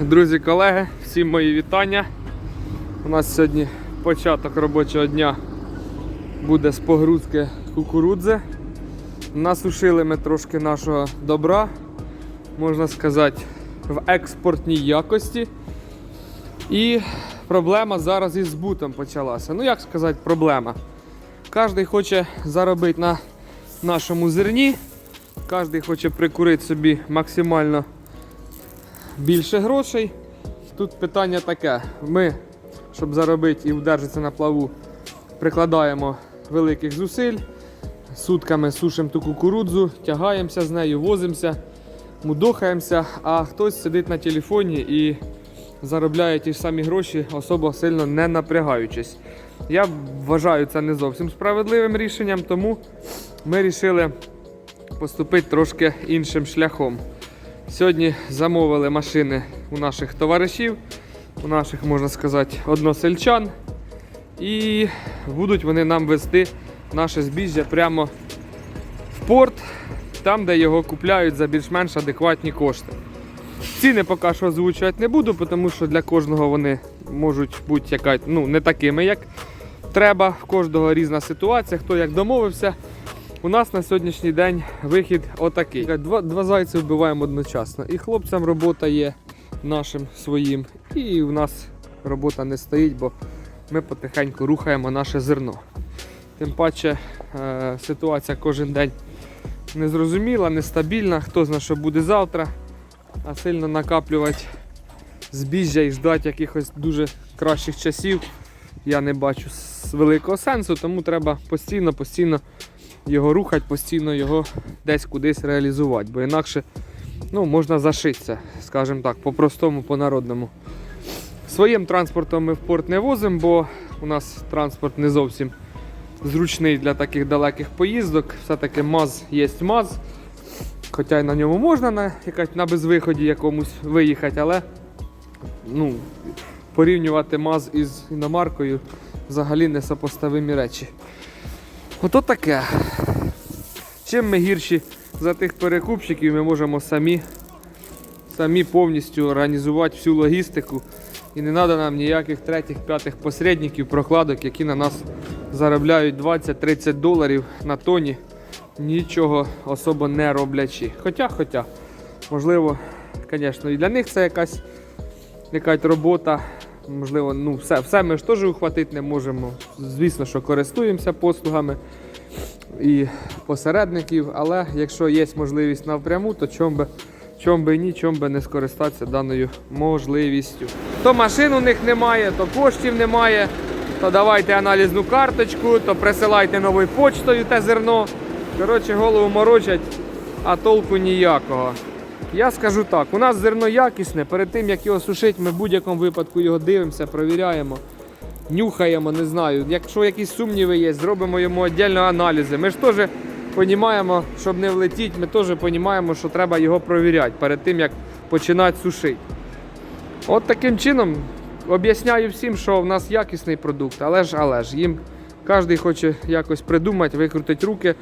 Друзі, колеги, всім мої вітання. У нас сьогодні початок робочого дня буде з погрузки кукурудзи. Насушили ми трошки нашого добра, можна сказати, в експортній якості. І проблема зараз із збутом почалася. Ну, як сказати, проблема. Кожен хоче заробити на нашому зерні, кожен хоче прикурити собі максимально більше грошей. Тут питання таке: ми, щоб заробити і вдержатися на плаву, прикладаємо великих зусиль, сутками сушимо ту кукурудзу, тягаємося з нею, возимося, мудохаємося, а хтось сидить на телефоні і заробляє ті ж самі гроші, особо сильно не напрягаючись. Я вважаю це не зовсім справедливим рішенням, тому ми вирішили поступити трошки іншим шляхом. Сьогодні замовили машини у наших товаришів, у наших, можна сказати, односельчан. І будуть вони нам вести наше збіжжя прямо в порт, там, де його купляють за більш-менш адекватні кошти. Ціни поки що озвучувати не буду, тому що для кожного вони можуть бути яка, ну, не такими, як треба. В кожного різна ситуація, хто як домовився. У нас на сьогоднішній день вихід отакий. Два, два зайці вбиваємо одночасно. І хлопцям робота є нашим своїм, і у нас робота не стоїть, бо ми потихеньку рухаємо наше зерно. Тим паче е, ситуація кожен день незрозуміла, нестабільна. Хто знає, що буде завтра, а сильно накаплювати збіжжя і ждати якихось дуже кращих часів. Я не бачу великого сенсу, тому треба постійно, постійно його рухати, постійно його десь кудись реалізувати, бо інакше ну, можна зашитися, скажімо так, по-простому, по-народному. Своїм транспортом ми в порт не возимо, бо у нас транспорт не зовсім зручний для таких далеких поїздок. Все-таки МАЗ є МАЗ. Хоча й на ньому можна на, якась, на безвиході якомусь виїхати, але ну, порівнювати МАЗ із іномаркою взагалі несопоставимі речі. Ото таке. Чим ми гірші за тих перекупщиків, ми можемо самі, самі повністю організувати всю логістику. І не треба нам ніяких третіх, п'ятих посередників, прокладок, які на нас заробляють 20-30 доларів на тоні, нічого особо не роблячи. Хоча, хоча, можливо, звісно, і для них це якась, якась робота. Можливо, ну все, все ми ж теж ухватити не можемо. Звісно, що користуємося послугами і посередників, але якщо є можливість напряму, то чом би, чом би ні, чом би не скористатися даною можливістю. То машин у них немає, то коштів немає, то давайте аналізну карточку, то присилайте новою почтою те зерно. Коротше, голову морочать, а толку ніякого. Я скажу так, у нас зерно якісне, перед тим як його сушити, ми в будь-якому випадку його дивимося, провіряємо нюхаємо, не знаю. Якщо якісь сумніви є, зробимо йому віддільно аналізи. Ми ж теж розуміємо, щоб не влетіти, ми теж розуміємо, що треба його провіряти перед тим, як починати сушити. От таким чином об'ясняю всім, що в нас якісний продукт, але ж, але ж, їм кожен хоче якось придумати, викрутити руки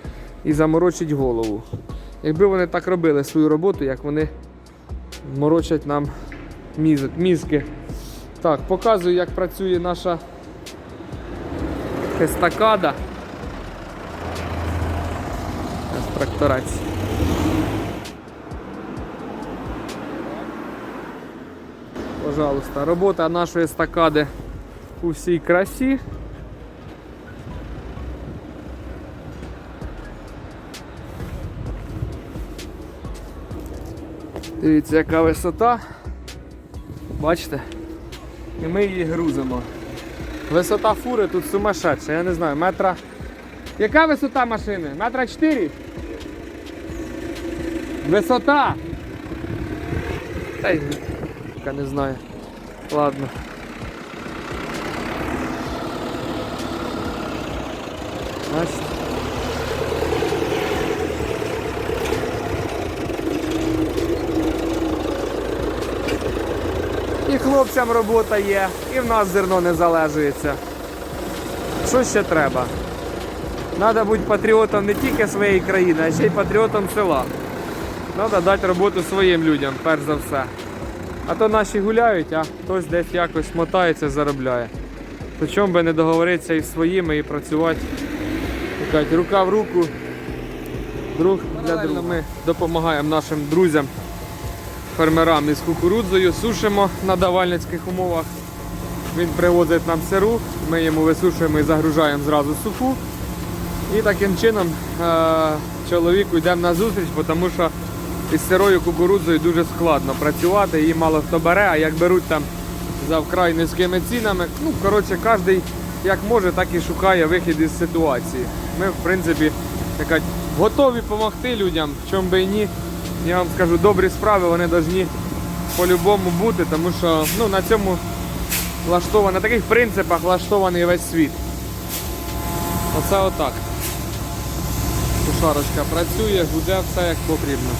і заморочити голову. Якби вони так робили свою роботу, як вони морочать нам мізки. Так, показую, як працює наша естакада. Тракторець. Пожалуйста, робота нашої естакади у всій красі. Дивіться, яка висота. Бачите? І ми її грузимо. Висота фури тут сумасшедша, я не знаю, метра. Яка висота машини? Метра 4? Висота! Та я не знаю. Ладно. Бачите? І хлопцям робота є, і в нас зерно не залежується. Що ще треба? Треба бути патріотом не тільки своєї країни, а ще й патріотом села. Треба дати роботу своїм людям, перш за все. А то наші гуляють, а хтось десь якось мотається, заробляє. То чому би не договоритися із своїми і працювати, рука в руку, друг для друга. Ми допомагаємо нашим друзям, фермерам із кукурудзою, сушимо на давальницьких умовах. Він привозить нам сиру, ми йому висушуємо і загружаємо зразу суху. І таким чином е- чоловіку йдемо на зустріч, тому що із сирою кукурудзою дуже складно працювати, її мало хто бере, а як беруть там за вкрай низькими цінами, ну коротше, кожен як може, так і шукає вихід із ситуації. Ми, в принципі, як готові допомогти людям, в чому би і ні. Я вам скажу, добрі справи вони повинні по-любому бути, тому що ну, на цьому влаштований, на таких принципах влаштований весь світ. Оце отак. Сушарочка працює, гуде все як потрібно.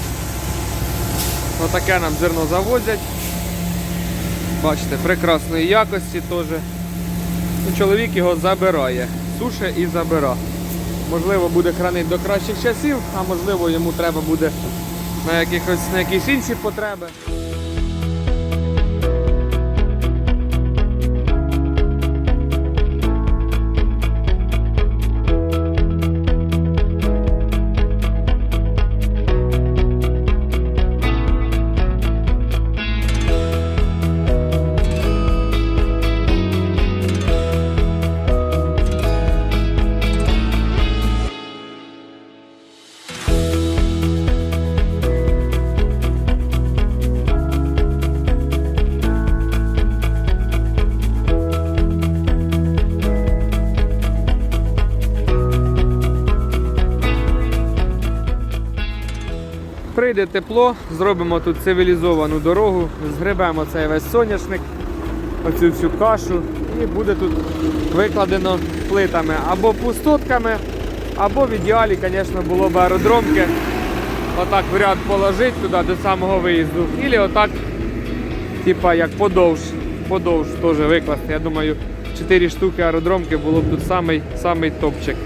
Отаке нам зерно завозять. Бачите, прекрасної якості теж. Ну, чоловік його забирає. Суше і забира. Можливо, буде хранити до кращих часів, а можливо йому треба буде на, якихось, на якісь інші потреби. Прийде тепло, зробимо тут цивілізовану дорогу, згребемо цей весь соняшник, оцю всю кашу і буде тут викладено плитами або пустотками, або в ідеалі, звісно, було б аеродромки. Отак в ряд положити туди до самого виїзду. Ілі отак, типа як подовж, подовж теж викласти. Я думаю, 4 штуки аеродромки було б тут самий, самий топчик.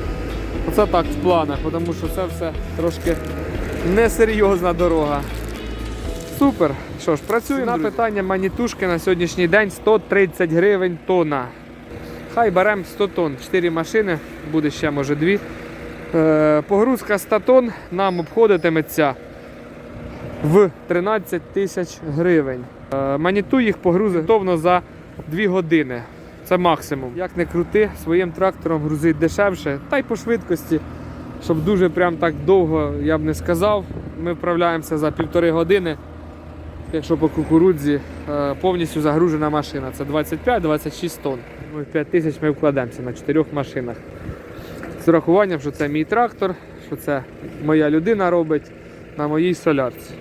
Оце так в планах, тому що це все трошки несерйозна дорога. Супер. Що ж, працюємо. На питання манітушки на сьогоднішній день 130 гривень тонна. Хай беремо 100 тонн. 4 машини, буде ще може 2. Е, погрузка 100 тонн нам обходитиметься в 13 тисяч гривень. Е, маніту їх погрузить готовно за 2 години. Це максимум. Як не крути, своїм трактором грузить дешевше, та й по швидкості щоб дуже прям так довго я б не сказав. Ми вправляємося за півтори години. Якщо по кукурудзі е, повністю загружена машина, це 25-26 тонн. Ну, 5 тисяч ми вкладемося на чотирьох машинах. З урахуванням, що це мій трактор, що це моя людина робить на моїй солярці.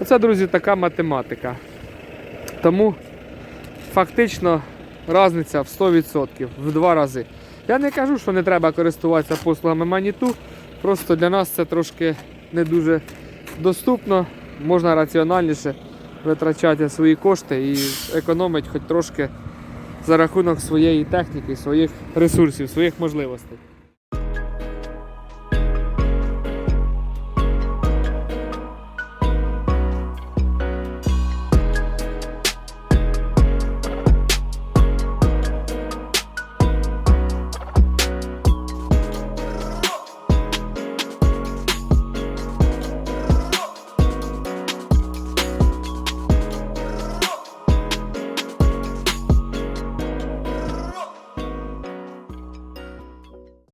Оце, друзі, така математика. Тому фактично різниця в 100%, в два рази. Я не кажу, що не треба користуватися послугами Маніту. Просто для нас це трошки не дуже доступно. Можна раціональніше витрачати свої кошти і економити хоч трошки за рахунок своєї техніки, своїх ресурсів, своїх можливостей.